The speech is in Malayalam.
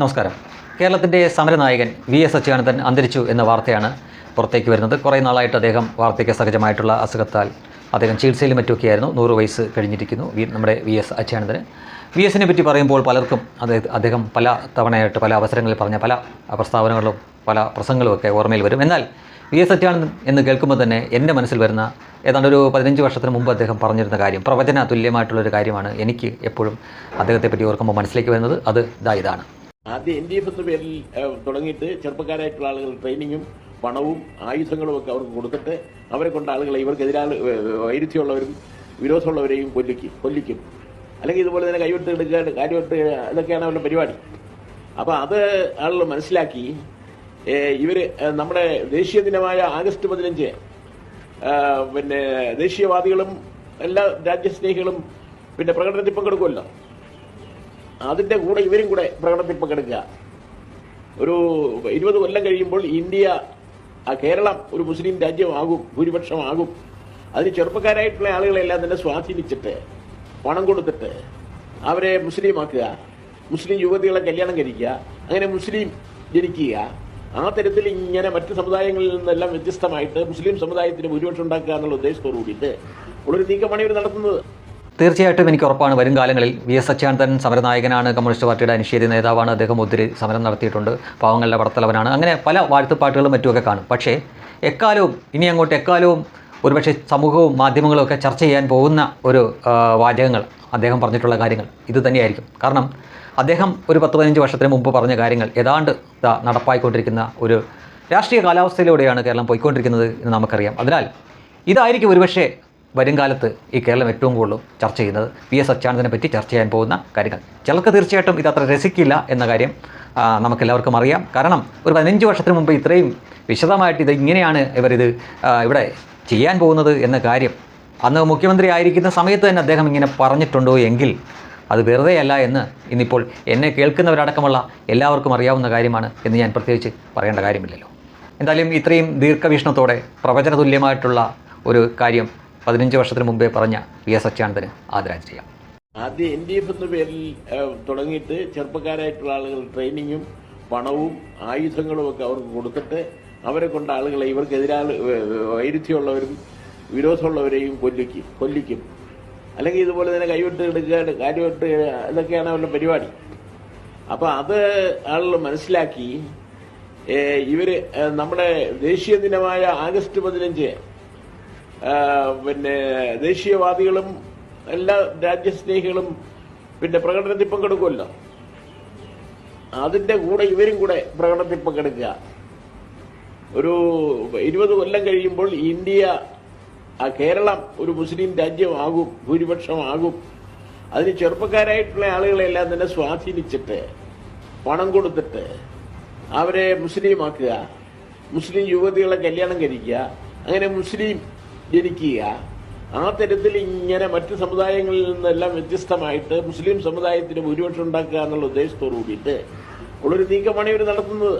നമസ്കാരം. കേരളത്തിന്റെ സമരനായകൻ വി എസ് അച്യുതാനന്ദൻ അന്തരിച്ചു എന്ന വാർത്തയാണ് പുറത്തേക്ക് വരുന്നത്. കുറേ നാളായിട്ട് അദ്ദേഹം വാർത്തയ്ക്ക് സഹജമായിട്ടുള്ള അസുഖത്താൽ അദ്ദേഹം ചികിത്സയിലും മറ്റുമൊക്കെയായിരുന്നു. നൂറ് വയസ്സ് കഴിഞ്ഞിരിക്കുന്നു വി നമ്മുടെ വി എസ് അച്യുതാനന്ദന്. വി എസിനെ പറ്റി പറയുമ്പോൾ പലർക്കും അദ്ദേഹം പല തവണയായിട്ട് പല അവസരങ്ങളിൽ പറഞ്ഞ പല പ്രസ്താവനകളും പല പ്രസംഗങ്ങളും ഒക്കെ ഓർമ്മയിൽ വരും. എന്നാൽ വി എസ് അച്യുതാനന്ദൻ എന്ന് കേൾക്കുമ്പോൾ തന്നെ എന്റെ മനസ്സിൽ വരുന്ന ഏതാണ്ട് ഒരു പതിനഞ്ച് വർഷത്തിന് മുമ്പ് അദ്ദേഹം പറഞ്ഞിരുന്ന കാര്യം പ്രവചന തുല്യമായിട്ടുള്ളൊരു കാര്യമാണ് എനിക്ക് എപ്പോഴും അദ്ദേഹത്തെപ്പറ്റി ഓർക്കുമ്പോൾ മനസ്സിലേക്ക് വരുന്നത്. അത് ഇതാ ഇതാണ്. ആദ്യം എൻ ഡി എഫ് എന്ന പേരിൽ തുടങ്ങിയിട്ട് ചെറുപ്പക്കാരായിട്ടുള്ള ആളുകൾ ട്രെയിനിങ്ങും പണവും ആയുധങ്ങളും ഒക്കെ അവർക്ക് കൊടുത്തിട്ട് അവരെ കൊണ്ട് ആളുകളെ ഇവർക്കെതിരാൾ വൈരുദ്ധ്യമുള്ളവരും വിരോധമുള്ളവരെയും കൊല്ലിക്കും കൊല്ലിക്കും. അല്ലെങ്കിൽ ഇതുപോലെ തന്നെ കൈവിട്ട് എടുക്കുക കാര്യവിട്ട് ഇതൊക്കെയാണ് അവരുടെ പരിപാടി. അപ്പോൾ അത് ആളുകൾ മനസ്സിലാക്കി ഇവർ നമ്മുടെ ദേശീയ ദിനമായ ആഗസ്റ്റ് പതിനഞ്ച് പിന്നെ ദേശീയവാദികളും എല്ലാ രാജ്യസ്നേഹികളും പിന്നെ പ്രകടനത്തിൽ പങ്കെടുക്കുമല്ലോ. അതിന്റെ കൂടെ ഇവരും കൂടെ പ്രകടനത്തിൽ പങ്കെടുക്കുക. ഒരു ഇരുപത് കൊല്ലം കഴിയുമ്പോൾ ഇന്ത്യ കേരളം ഒരു മുസ്ലിം രാജ്യമാകും ഭൂരിപക്ഷമാകും. അതിന് ചെറുപ്പക്കാരായിട്ടുള്ള ആളുകളെല്ലാം തന്നെ സ്വാധീനിച്ചിട്ട് പണം കൊടുത്തിട്ട് അവരെ മുസ്ലിമാക്കുക. മുസ്ലിം യുവതികളെ കല്യാണം കഴിക്കുക. അങ്ങനെ മുസ്ലിം ജനിക്കുക. ആ തരത്തിൽ ഇങ്ങനെ മറ്റ് സമുദായങ്ങളിൽ നിന്നെല്ലാം വ്യത്യസ്തമായിട്ട് മുസ്ലിം സമുദായത്തിന് ഭൂരിപക്ഷം ഉണ്ടാക്കുക എന്നുള്ള ഉദ്ദേശത്തോടു കൂടിയിട്ട് ഉള്ളൊരു നീക്കമാണ് ഇവർ നടത്തുന്നത്. തീർച്ചയായിട്ടും എനിക്ക് ഉറപ്പാണ് വരും കാലങ്ങളിൽ വി എസ് അച്യുതാനന്ദൻ സമരനായകനാണ് കമ്മ്യൂണിസ്റ്റ് പാർട്ടിയുടെ അനിശ്ചിത നേതാവാണ് അദ്ദേഹം ഒത്തിരി സമരം നടത്തിയിട്ടുണ്ട് പാവങ്ങളുടെ പടത്തലവനാണ് അങ്ങനെ പല വാഴ്ത്തുപാട്ടുകളും മറ്റുമൊക്കെ കാണും. പക്ഷേ എക്കാലവും ഇനി അങ്ങോട്ട് എക്കാലവും ഒരുപക്ഷെ സമൂഹവും മാധ്യമങ്ങളും ഒക്കെ ചർച്ച ചെയ്യാൻ പോകുന്ന ഒരു വാചകങ്ങൾ അദ്ദേഹം പറഞ്ഞിട്ടുള്ള കാര്യങ്ങൾ ഇത് തന്നെയായിരിക്കും. കാരണം അദ്ദേഹം ഒരു പത്ത് പതിനഞ്ച് വർഷത്തിന് മുമ്പ് പറഞ്ഞ കാര്യങ്ങൾ ഏതാണ്ട് നടപ്പായിക്കൊണ്ടിരിക്കുന്ന ഒരു രാഷ്ട്രീയ കാലാവസ്ഥയിലൂടെയാണ് കേരളം പോയിക്കൊണ്ടിരിക്കുന്നത് എന്ന് നമുക്കറിയാം. അതിനാൽ ഇതായിരിക്കും ഒരുപക്ഷെ വരും കാലത്ത് ഈ കേരളം ഏറ്റവും കൂടുതൽ ചർച്ച ചെയ്യുന്നത് വി എസ് അച്യുതാനന്ദനെ പറ്റി ചർച്ച ചെയ്യാൻ പോകുന്ന കാര്യങ്ങൾ. ചിലർക്ക് തീർച്ചയായിട്ടും ഇത് അത്ര രസിക്കില്ല എന്ന കാര്യം നമുക്കെല്ലാവർക്കും അറിയാം. കാരണം ഒരു പതിനഞ്ച് വർഷത്തിന് മുമ്പ് ഇത്രയും വിശദമായിട്ട് ഇത് ഇങ്ങനെയാണ് ഇവരിത് ഇവിടെ ചെയ്യാൻ പോകുന്നത് എന്ന കാര്യം. അന്ന് മുഖ്യമന്ത്രി ആയിരിക്കുന്ന സമയത്ത് തന്നെ അദ്ദേഹം ഇങ്ങനെ പറഞ്ഞിട്ടുണ്ടോ എങ്കിൽ അത് വെറുതെയല്ല എന്ന് ഇന്നിപ്പോൾ എന്നെ കേൾക്കുന്നവരടക്കമുള്ള എല്ലാവർക്കും അറിയാവുന്ന കാര്യമാണ് എന്ന് ഞാൻ പ്രത്യേകിച്ച് പറയേണ്ട കാര്യമില്ലല്ലോ. എന്തായാലും ഇത്രയും ദീർഘവീക്ഷണത്തോടെ പ്രവചന തുല്യമായിട്ടുള്ള ഒരു കാര്യം പതിനഞ്ച് വർഷത്തിന് മുമ്പേ പറഞ്ഞ വി എസ് അച്യുതാനന്ദന് ആദരാജ് ആദ്യം എൻ ഡി എഫ് എന്ന പേരിൽ തുടങ്ങിയിട്ട് ചെറുപ്പക്കാരായിട്ടുള്ള ആളുകൾ ട്രെയിനിങ്ങും പണവും ആയുധങ്ങളും ഒക്കെ അവർക്ക് കൊടുത്തിട്ട് അവരെ കൊണ്ട ആളുകളെ ഇവർക്കെതിരാ വൈരുദ്ധ്യമുള്ളവരും വിരോധമുള്ളവരെയും കൊല്ലിക്കും കൊല്ലിക്കും. അല്ലെങ്കിൽ ഇതുപോലെ തന്നെ കൈവിട്ട് എടുക്കുക കാര്യവിട്ട് ഇതൊക്കെയാണ് അവരുടെ പരിപാടി. അപ്പോൾ അത് ആളുകൾ മനസ്സിലാക്കി ഇവർ നമ്മുടെ ദേശീയ ദിനമായ ആഗസ്റ്റ് പതിനഞ്ച് പിന്നെ ദേശീയവാദികളും എല്ലാ രാജ്യസ്നേഹികളും പിന്നെ പ്രകടനത്തിൽ പങ്കെടുക്കുമല്ലോ. അതിന്റെ കൂടെ ഇവരും കൂടെ പ്രകടനത്തിൽ പങ്കെടുക്കുക. ഒരു ഇരുപത് കൊല്ലം കഴിയുമ്പോൾ ഇന്ത്യ കേരളം ഒരു മുസ്ലിം രാജ്യമാകും ഭൂരിപക്ഷമാകും. അതിന് ചെറുപ്പക്കാരായിട്ടുള്ള ആളുകളെല്ലാം തന്നെ സ്വാധീനിച്ചിട്ട് പണം കൊടുത്തിട്ട് അവരെ മുസ്ലിമാക്കുക. മുസ്ലിം യുവതികളെ കല്യാണം കഴിക്കുക. അങ്ങനെ മുസ്ലിം ജനിക്കുക ആ തരത്തിൽ ഇങ്ങനെ മറ്റു സമുദായങ്ങളിൽ നിന്നെല്ലാം വ്യത്യസ്തമായിട്ട് മുസ്ലിം സമുദായത്തിന് ഭൂരിപക്ഷം ഉണ്ടാക്കുക എന്നുള്ള ഉദ്ദേശത്തോടു കൂടിയിട്ട് ഉള്ളൊരു നീക്കമാണ് ഇവർ നടത്തുന്നത്.